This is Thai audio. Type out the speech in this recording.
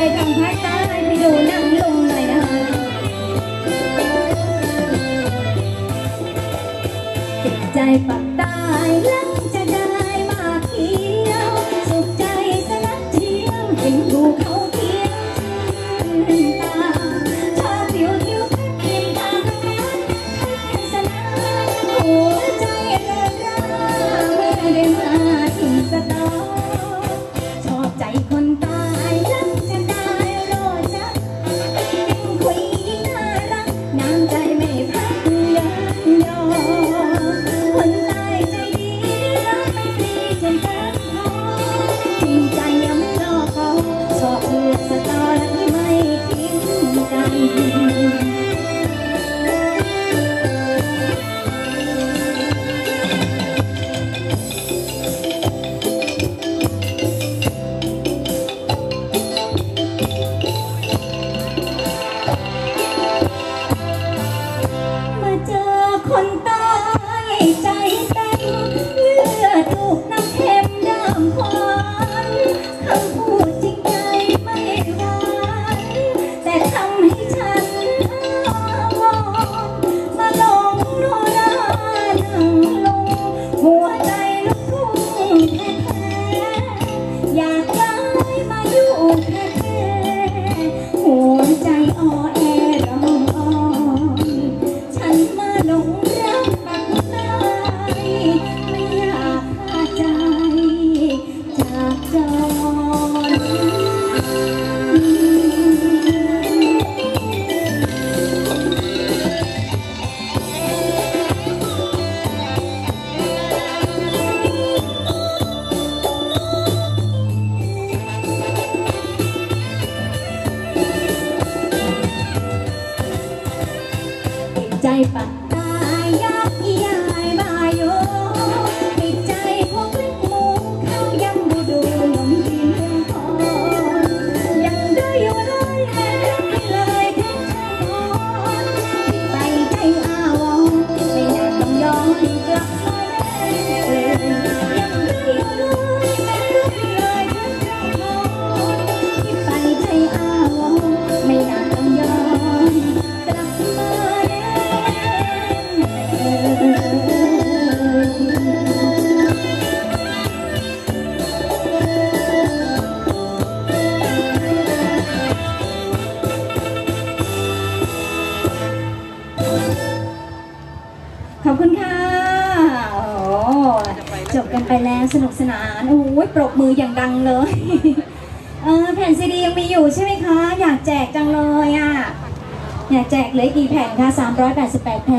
ไปทางภาคใต้ไปดูนั่งลงหน่อยนะคะติดใจปักใต้แล้ว Thank you. ไม่อยากขาดใจจากใจ You. บกันไปแล้วสนุกสนานโอ้ยปรบมืออย่างดังเลย เออแผ่นซีดียังมีอยู่ใช่ไหมคะ อยากแจกจังเลยอะ อยากแจกเหลยกี่แผ่นคะ388 แผ่น